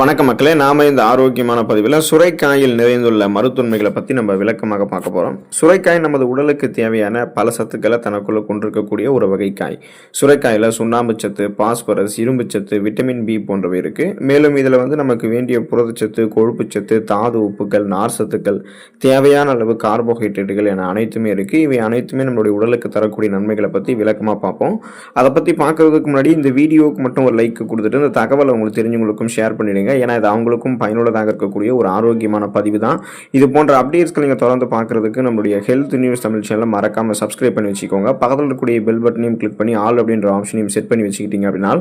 வணக்கம் மக்களே நாம இந்த ஆரோக்கியமான பதிவில் சுரைக்காயில் நிறைந்துள்ள மருத்துவன்மைகளை பற்றி நம்ம விளக்கமாக பார்க்க போகிறோம் சுரைக்காய் நமது உடலுக்கு தேவையான பல சத்துக்களை தனக்குள்ள கொண்டிருக்கக்கூடிய ஒரு வகை காய். சுரைக்காயில் சுண்ணாம்பு சத்து பாஸ்பரஸ் இரும்பு சத்து விட்டமின் பி போன்றவை இருக்குது மேலும் இதில் வந்து நமக்கு வேண்டிய புரதச்சத்து கொழுப்புச்சத்து தாது உப்புகள் நார் சத்துக்கள் தேவையான அளவு கார்போஹைட்ரேட்டுகள் என அனைத்துமே இருக்குது இவை அனைத்துமே நம்மளுடைய உடலுக்கு தரக்கூடிய நன்மைகளை பற்றி விளக்கமாக பார்ப்போம். அதை பற்றி பார்க்கறதுக்கு முன்னாடி இந்த வீடியோவுக்கு மட்டும் ஒரு லைக் கொடுத்துட்டு இந்த தகவலை உங்களுக்கு தெரிஞ்சவங்களுக்கும் ஷேர் பண்ணிடுங்க. ஏன்னா இது அவங்களுக்கும் பயனுள்ளதாக இருக்கக்கூடிய ஒரு ஆரோக்கியமான பதிவு தான். இது போன்ற அப்டேட்ஸ்களை நீங்கள் தொடர்ந்து பார்க்குறதுக்கு நம்மளுடைய ஹெல்த் நியூஸ் தமிழ் சேனலை மறக்காமல் சப்ஸ்கிரைப் பண்ணி வச்சுக்கோங்க. பக்கத்தில் இருக்கக்கூடிய பெல் பட்டனையும் கிளிக் பண்ணி ஆல் அப்படின்ற ஆப்ஷனையும் செட் பண்ணி வச்சுக்கிட்டீங்க அப்படின்னா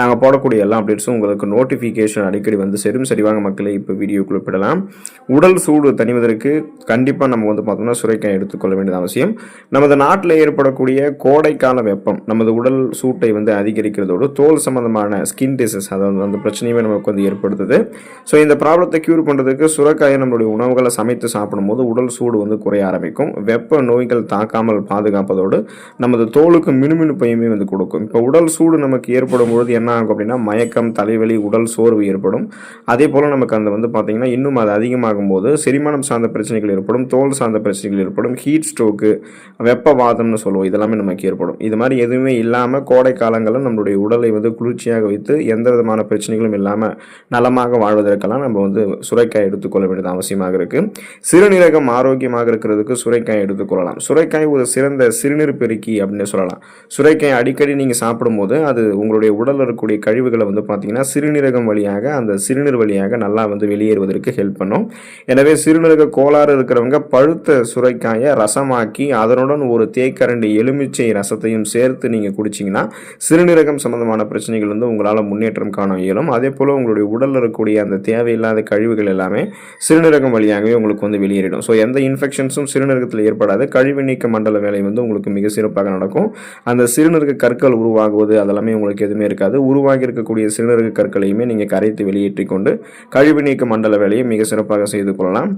நாங்கள் போடக்கூடிய எல்லா அப்டேட்ஸும் உங்களுக்கு நோட்டிஃபிகேஷன் அடிக்கடி வந்து சேரும். சரிவாங்க மக்களை இப்போ வீடியோ குறிப்பிடலாம் உடல் சூடு தணிவதற்கு கண்டிப்பாக நம்ம வந்து பார்த்தோம்னா சுரைக்காய் எடுத்துக்கொள்ள வேண்டியது அவசியம். நமது நாட்டில் ஏற்படக்கூடிய கோடைக்கால வெப்பம் நமது உடல் சூட்டை வந்து அதிகரிக்கிறதோடு தோல் சம்பந்தமான ஸ்கின் டிசீஸ் அதாவது அந்த பிரச்சனையுமே நமக்கு வந்து ஏற்படுத்துது ஸோ இந்த ப்ராப்ளத்தை க்யூர் பண்ணுறதுக்கு சுரக்காயை நம்மளுடைய உணவுகளை சமைத்து சாப்பிடும்போது உடல் சூடு வந்து குறைய ஆரம்பிக்கும். வெப்ப நோய்கள் தாக்காமல் பாதுகாப்பதோடு நமது தோலுக்கு மினுமினுப்பையுமே வந்து கொடுக்கும். இப்போ உடல் சூடு நமக்கு ஏற்படும் பொழுது என்ன ஆகும் அப்படின்னா மயக்கம் தலைவலி உடல் சோர்வு ஏற்படும். அதே போல் நமக்கு அந்த வந்து பார்த்திங்கன்னா இன்னும் அது அதிகமாகும் போது செரிமானம் சார்ந்த பிரச்சனைகள் ஏற்படும் தோல் சார்ந்த பிரச்சனைகள் ஏற்படும் ஹீட் ஸ்ட்ரோக்கு வெப்பவாதம்னு சொல்லுவோம். இதெல்லாமே நமக்கு ஏற்படும். இது மாதிரி எதுவுமே இல்லாமல் கோடை காலங்களில் நம்மளுடைய உடலை வந்து குளிர்ச்சியாக வைத்து எந்த விதமான பிரச்சனைகளும் இல்லாமல் நலமாக வாழ்வதற்கெல்லாம் நம்ம வந்து சுரைக்காய் எடுத்துக்கொள்ள வேண்டியது அவசியமாக இருக்குது சிறுநீரகம் ஆரோக்கியமாக இருக்கிறதுக்கு சுரைக்காய் எடுத்துக்கொள்ளலாம் சுரைக்காய் ஒரு சிறந்த சிறுநீர் பெருக்கி அப்படின்னு சொல்லலாம். சுரைக்காய் அடிக்கடி நீங்கள் சாப்பிடும்போது அது உங்களுடைய உடலில் இருக்கக்கூடிய கழிவுகளை வந்து பார்த்தீங்கன்னா சிறுநீரகம் வழியாக அந்த சிறுநீர் வழியாக நல்லா வந்து வெளியேறுவதற்கு ஹெல்ப் பண்ணும். எனவே சிறுநீரக கோளாறு இருக்கிறவங்க பழுத்த சுரைக்காயை ரசமாக்கி அதனுடன் ஒரு தேக்கரண்டி எலுமிச்சை ரசத்தையும் சேர்த்து நீங்கள் குடிச்சிங்கன்னா சிறுநீரகம் சம்பந்தமான பிரச்சனைகள் வந்து உங்களால் முன்னேற்றம் காண இயலும். அதே போல் உங்களுடைய உடலில் இருக்கக்கூடிய அந்த தேவையில்லாத கழிவுகள் எல்லாமே சிறுநீரகம் வழியாகவே உங்களுக்கு வந்து வெளியேறிடும். ஸோ எந்த இன்ஃபெக்ஷன்ஸும் சிறுநீரகத்தில் ஏற்படாது. கழிவு நீக்க மண்டல வேலை வந்து உங்களுக்கு மிக சிறப்பாக நடக்கும். அந்த சிறுநீரக கற்கள் உருவாகுவது அதெல்லாமே உங்களுக்கு எதுவுமே இருக்காது. உருவாகி இருக்கக்கூடிய சிறுநீரக கற்களையுமே நீங்கள் கரைத்து வெளியேற்றி கொண்டு கழிவு நீக்க மண்டல வேலையை மிக சிறப்பாக செய்து கொள்ளலாம்.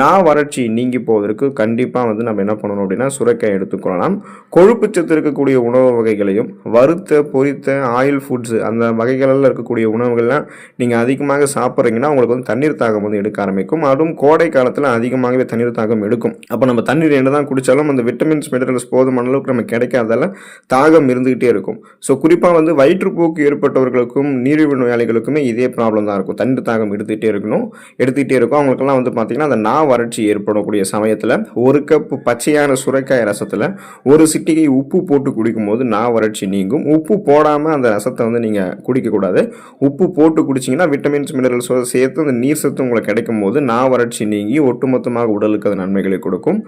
நான் வறட்சி நீங்கி போவதற்கு கண்டிப்பாக வந்து நம்ம என்ன பண்ணணும் அப்படின்னா சுரக்காய் எடுத்துக்கொள்ளலாம் கொழுப்பு சத்து இருக்கக்கூடிய உணவு வகைகளையும் வறுத்த பொரித்த ஆயில் ஃபுட்ஸ் அந்த வகைகளில் இருக்கக்கூடிய உணவுகள்லாம் நீங்கள் அதிகமாக சாப்பிட்றீங்கன்னா உங்களுக்கு வந்து தண்ணீர் தாகம் வந்து எடுக்க ஆரம்பிக்கும். அதுவும் கோடை காலத்தில் அதிகமாகவே தண்ணீர் தாகம் எடுக்கும். அப்போ நம்ம தண்ணீர் என்ன தான் குடித்தாலும் அந்த விட்டமின்ஸ் மினரல்ஸ் போதுமான அளவுக்கு நமக்கு கிடைக்காதால தாகம் இருந்துகிட்டே இருக்கும். ஸோ குறிப்பாக வந்து வயிற்றுப்போக்கு ஏற்பட்டவர்களுக்கும் நீரிழிவு நோயாளிகளுக்குமே இதே ப்ராப்ளம் தான் இருக்கும். தண்ணீர் தாகம் எடுத்துகிட்டே இருக்கணும். எடுத்துக்கிட்டே இருக்கும். அவங்களுக்கெல்லாம் வந்து பார்த்திங்கன்னா அந்த நா வறட்சி ஏற்படக்கூடிய சமயத்தில் ஒரு கப் பச்சையான சுரைக்காய் ரசத்தில் ஒரு சிட்டிகை உப்பு போட்டு குடிக்கும்போது நா வறட்சி நீங்கும். உப்பு போடாமல் அந்த ரசத்தை வந்து நீங்கள் குடிக்கக்கூடாது. உப்பு போட்டு குடிச்சிங்கன்னா விட்டமின்ஸ் மினரல்ஸோட சேர்த்து அந்த நீர் சத்து உங்களுக்கு கிடைக்கும் போது நா வறட்சி நீங்கி ஒட்டுமொத்தமாக உடலுக்கு அது நன்மைகளை கொடுக்கும்.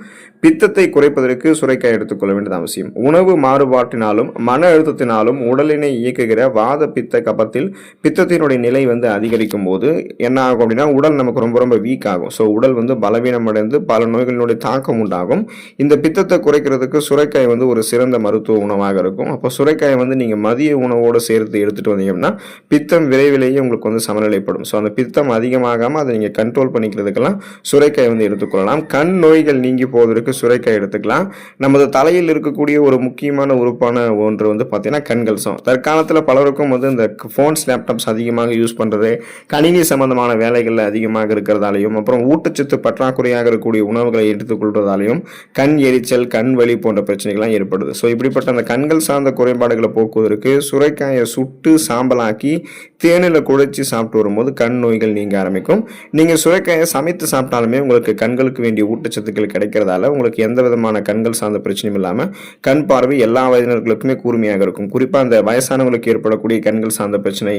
பித்தத்தை குறைப்பதற்கு சுரைக்காய் எடுத்துக்கொள்ள வேண்டியது அவசியம். உணவு மாறுபாட்டினாலும் மன அழுத்தத்தினாலும் உடலினை இயக்குகிற வாத பித்த கபத்தில் பித்தத்தினுடைய நிலை வந்து அதிகரிக்கும் போது என்ன ஆகும் அப்படின்னா உடல் நமக்கு ரொம்ப ரொம்ப வீக் ஆகும். ஸோ உடல் வந்து பலவீனம் அடைந்து பல நோய்களினுடைய தாக்கம் உண்டாகும். இந்த பித்தத்தை குறைக்கிறதுக்கு சுரைக்காய் வந்து ஒரு சிறந்த மருத்துவ உணவாக இருக்கும். அப்போ சுரைக்காயை வந்து நீங்கள் மதிய உணவோடு சேர்த்து எடுத்துகிட்டு வந்தீங்கன்னா பித்தம் விரைவிலேயே உங்களுக்கு வந்து சமநிலைப்படும். ஸோ அந்த பித்தம் அதிகமாகாமல் அதை நீங்கள் கண்ட்ரோல் பண்ணிக்கிறதுக்கெல்லாம் சுரைக்காய் வந்து எடுத்துக்கொள்ளலாம். கண் நோய்கள் நீங்கி போவதற்கு சுரைக்காய் எடுத்துக்கலாம். நமது தலையில் இருக்கக்கூடிய ஒரு முக்கியமான உறுப்பான ஒன்று வந்து பார்த்தீங்கன்னா கண்கள். ஸோ தற்காலத்தில் பலருக்கும் வந்து இந்த ஃபோன்ஸ் லேப்டாப்ஸ் அதிகமாக யூஸ் பண்ணுறது கணினி சம்பந்தமான வேலைகளில் அதிகமாக இருக்கிறதாலையும் அப்புறம் ஊட்டச்சத்து பற்றாக்குறையாக இருக்கக்கூடிய உணவுகளை எடுத்துக்கொள்வதாலையும் கண் எரிச்சல் கண் வலி போன்ற பிரச்சனைகள்லாம் ஏற்படுது. ஸோ இப்படிப்பட்ட அந்த கண்கள் சார்ந்த குறைபாடுகளை போக்குவதற்கு சுரைக்காயை சுட்டு சாம்பலாக்கி தேனில் குழைச்சி சாப்பிட்டு வரும்போது கண் நோய்கள் நீங்க ஆரம்பிக்கும். நீங்கள் சுரைக்காயை சமைத்து சாப்பிட்டாலுமே உங்களுக்கு கண்களுக்கு வேண்டிய ஊட்டச்சத்துக்கள் கிடைக்கிறதால உங்களுக்கு எந்த விதமான கண்கள் சார்ந்த பிரச்சனையும் இல்லாமல் கண் பார்வை எல்லா வயதினர்களுக்குமே கூர்மையாக இருக்கும். குறிப்பாக அந்த வயசானவங்களுக்கு ஏற்படக்கூடிய கண்கள் சார்ந்த பிரச்சனை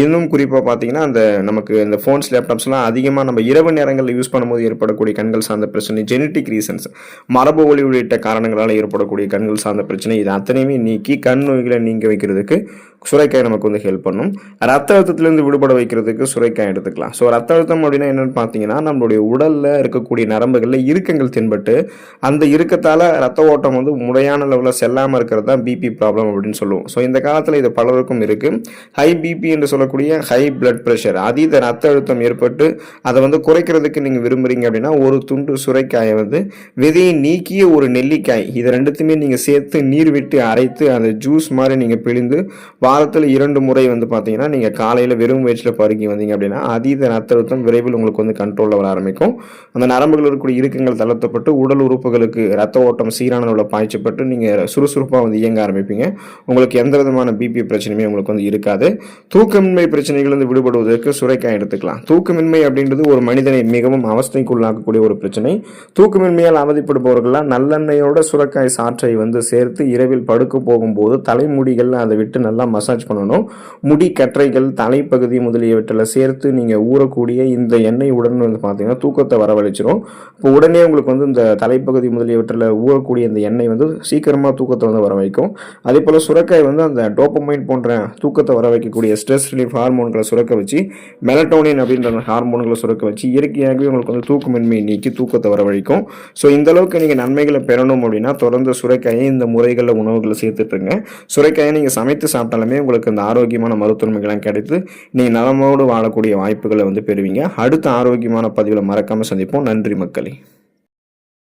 இன்னும் குறிப்பாக பார்த்தீங்கன்னா அந்த நமக்கு இந்த ஃபோன்ஸ் லேப்டாப்ஸ்லாம் அதிகமாக நம்ம இரவு நேரங்களில் யூஸ் பண்ணும்போது ஏற்படக்கூடிய கண்கள் சார்ந்த பிரச்சனை ஜெனட்டிக் ரீசன்ஸ் மரபு ஒளி உள்ளிட்ட காரணங்களால் ஏற்படக்கூடிய கண்கள் சார்ந்த பிரச்சனை இது அத்தனையுமே நீக்கி கண் நோய்களை நீங்க வைக்கிறதுக்கு சுரைக்காய் நமக்கு வந்து ஹெல்ப் பண்ணும். ரத்த அழுத்தத்திலேருந்து விடுபட வைக்கிறதுக்கு சுரைக்காய் எடுத்துக்கலாம். ஸோ ரத்த அழுத்தம் அப்படின்னா என்னென்னு பார்த்தீங்கன்னா நம்மளுடைய உடலில் இருக்கக்கூடிய நரம்புகளில் இறுக்கங்கள் தென்பட்டு அந்த இறுக்கத்தால் ரத்த ஓட்டம் வந்து முறையான லெவலில் செல்லாமல் இருக்கிறது தான் பிபி ப்ராப்ளம் அப்படின்னு சொல்லுவோம். ஸோ இந்த காலத்தில் இது பலருக்கும் இருக்குது ஹை பிபி என்று சொல்லக்கூடிய ஹை பிளட் ப்ரெஷர் அதீத ரத்த அழுத்தம் ஏற்பட்டு அதை வந்து குறைக்கிறதுக்கு நீங்கள் விரும்புகிறீங்க அப்படின்னா ஒரு துண்டு சுரைக்காயை வந்து விதையை நீக்கிய ஒரு நெல்லிக்காய் இது ரெண்டுத்தையுமே நீங்கள் சேர்த்து நீர் விட்டு அரைத்து அந்த ஜூஸ் மாதிரி நீங்கள் பிழிந்து வாரத்தில் இரண்டு முறை வந்து பார்த்தீங்கன்னா நீங்கள் காலையில் வெறும் வயிற்றில் பருகி வந்தீங்க அப்படின்னா அதீத ரத்த அழுத்தம் விரைவில் உங்களுக்கு வந்து கண்ட்ரோலில் வர ஆரம்பிக்கும். அந்த நரம்புகள் இருக்கக்கூடிய இறுக்கங்கள் தளர்த்தப்பட்டு உடல் உறுப்புகளுக்கு ரத்த ஓட்டம் சீரான உள்ள பாய்ச்சப்பட்டு நீங்கள் சுறுசுறுப்பாக வந்து இயங்க ஆரம்பிப்பீங்க. உங்களுக்கு எந்த விதமான பிபி பிரச்சனையுமே உங்களுக்கு வந்து இருக்காது. தூக்கமின்மை பிரச்சனைகள் வந்து விடுபடுவதற்கு சுரைக்காய் எடுத்துக்கலாம். தூக்கமின்மை அப்படின்றது ஒரு மனிதனை மிகவும் அவஸ்தைக்குள்ளாக்கக்கூடிய ஒரு பிரச்சனை. தூக்கமின்மையால் அவதிப்படுபவர்கள்லாம் நல்லெண்ணெயோட சுரைக்காய் சாற்றை வந்து சேர்த்து இரவில் படுக்க போகும்போது தலைமுடிகள் அதை விட்டு நல்லா மசாஜ் பண்ணணும். முடி கற்றைகள் தலைப்பகுதி முதலியவற்றில் சேர்த்து நீங்கள் ஊறக்கூடிய இந்த எண்ணெய் உடன் வந்து பார்த்தீங்கன்னா தூக்கத்தை வரவழைச்சிரும். இப்போ உடனே உங்களுக்கு வந்து இந்த தலைப்பகுதி முதலியவற்றில் ஊறக்கூடிய இந்த எண்ணெய் வந்து சீக்கிரமாக தூக்கத்தை வந்து வர வைக்கும் அதே போல் சுரக்காய் வந்து அந்த டோப்பமைன் போன்ற தூக்கத்தை வர வைக்கக்கூடிய ஸ்ட்ரெஸ் ரிலீஃப் ஹார்மோன்களை சுரக்க வச்சு மெலட்டோனின் அப்படின்ற ஹார்மோன்களை சுரக்க வச்சு இயற்கையாகவே உங்களுக்கு வந்து தூக்கமின்மையை நீக்கி தூக்கத்தை வரவழைக்கும். ஸோ இந்தளவுக்கு நீங்கள் நன்மைகளை பெறணும் அப்படின்னா தொடர்ந்து சுரைக்காயை இந்த முறைகளில் உணவுகளை சேர்த்துட்டுருங்க சுரைக்காயை நீங்கள் சமைத்து சாப்பிட்டாலுமே உங்களுக்கு இந்த ஆரோக்கியமான மருத்துவமைகள்லாம் கிடைத்து நீங்கள் நலமோடு வாழக்கூடிய வாய்ப்புகளை வந்து பெறுவீங்க. அடுத்த ஆரோக்கியமான பதிவில் மறக்காமல் சந்திப்போம். நன்றி மக்களே.